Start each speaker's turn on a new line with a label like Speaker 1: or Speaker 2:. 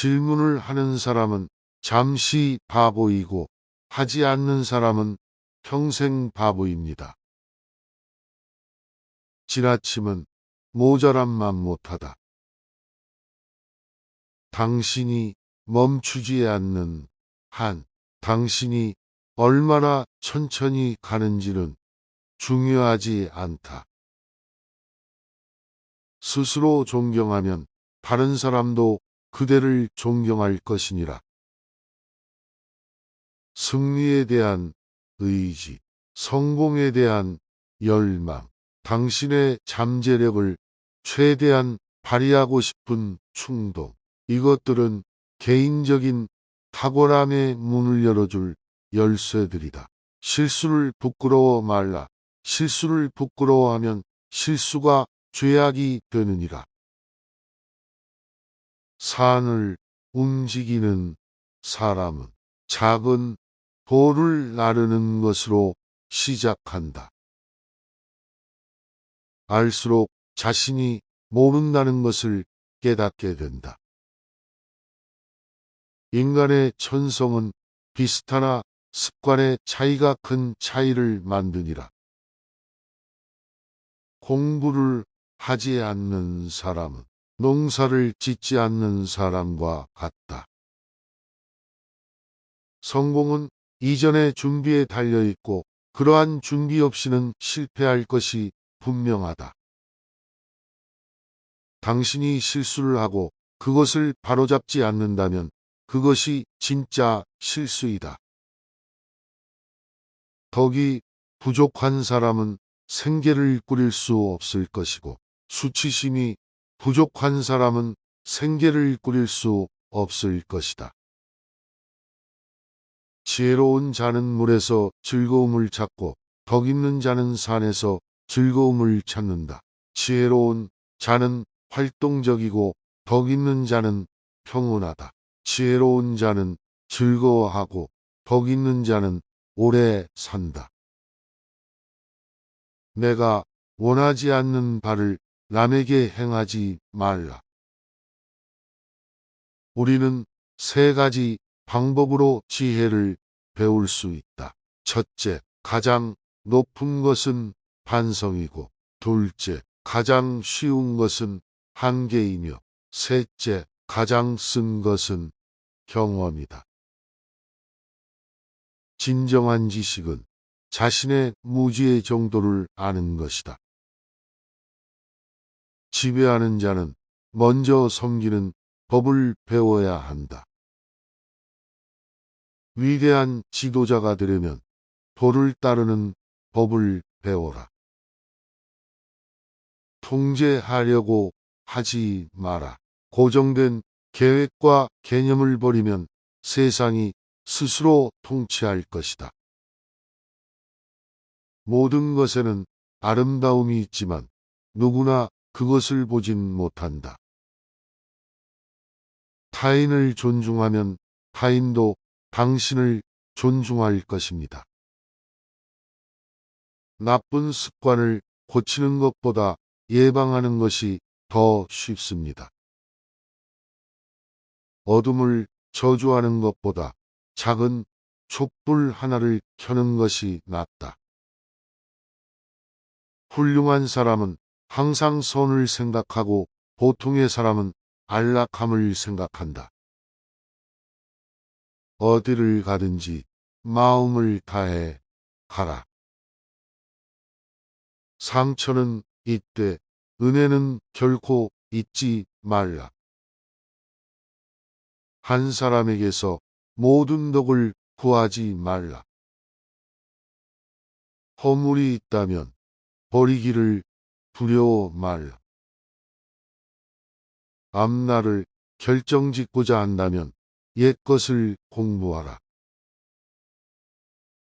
Speaker 1: 질문을 하는 사람은 잠시 바보이고 하지 않는 사람은 평생 바보입니다. 지나침은 모자람만 못하다. 당신이 멈추지 않는 한, 당신이 얼마나 천천히 가는지는 중요하지 않다. 스스로 존경하면 다른 사람도 그대를 존경할 것이니라. 승리에 대한 의지, 성공에 대한 열망, 당신의 잠재력을 최대한 발휘하고 싶은 충동, 이것들은 개인적인 탁월함의 문을 열어줄 열쇠들이다. 실수를 부끄러워 말라. 실수를 부끄러워하면 실수가 죄악이 되느니라. 산을 움직이는 사람은 작은 돌을 나르는 것으로 시작한다. 알수록 자신이 모른다는 것을 깨닫게 된다. 인간의 천성은 비슷하나 습관의 차이가 큰 차이를 만드니라. 공부를 하지 않는 사람은 농사를 짓지 않는 사람과 같다. 성공은 이전의 준비에 달려 있고 그러한 준비 없이는 실패할 것이 분명하다. 당신이 실수를 하고 그것을 바로잡지 않는다면 그것이 진짜 실수이다. 덕이 부족한 사람은 생계를 꾸릴 수 없을 것이고 수치심이 부족한 사람은 생계를 꾸릴 수 없을 것이다. 지혜로운 자는 물에서 즐거움을 찾고 덕 있는 자는 산에서 즐거움을 찾는다. 지혜로운 자는 활동적이고 덕 있는 자는 평온하다. 지혜로운 자는 즐거워하고 덕 있는 자는 오래 산다. 내가 원하지 않는 바를 남에게 행하지 말라. 우리는 세 가지 방법으로 지혜를 배울 수 있다. 첫째, 가장 높은 것은 반성이고, 둘째, 가장 쉬운 것은 한계이며, 셋째, 가장 쓴 것은 경험이다. 진정한 지식은 자신의 무지의 정도를 아는 것이다. 지배하는 자는 먼저 섬기는 법을 배워야 한다. 위대한 지도자가 되려면 도를 따르는 법을 배워라. 통제하려고 하지 마라. 고정된 계획과 개념을 버리면 세상이 스스로 통치할 것이다. 모든 것에는 아름다움이 있지만 누구나 그것을 보진 못한다. 타인을 존중하면 타인도 당신을 존중할 것입니다. 나쁜 습관을 고치는 것보다 예방하는 것이 더 쉽습니다. 어둠을 저주하는 것보다 작은 촛불 하나를 켜는 것이 낫다. 훌륭한 사람은 항상 선을 생각하고 보통의 사람은 안락함을 생각한다. 어디를 가든지 마음을 다해 가라. 상처는 이때, 은혜는 결코 잊지 말라. 한 사람에게서 모든 덕을 구하지 말라. 허물이 있다면 버리기를 두려워 말라. 앞날을 결정짓고자 한다면 옛것을 공부하라.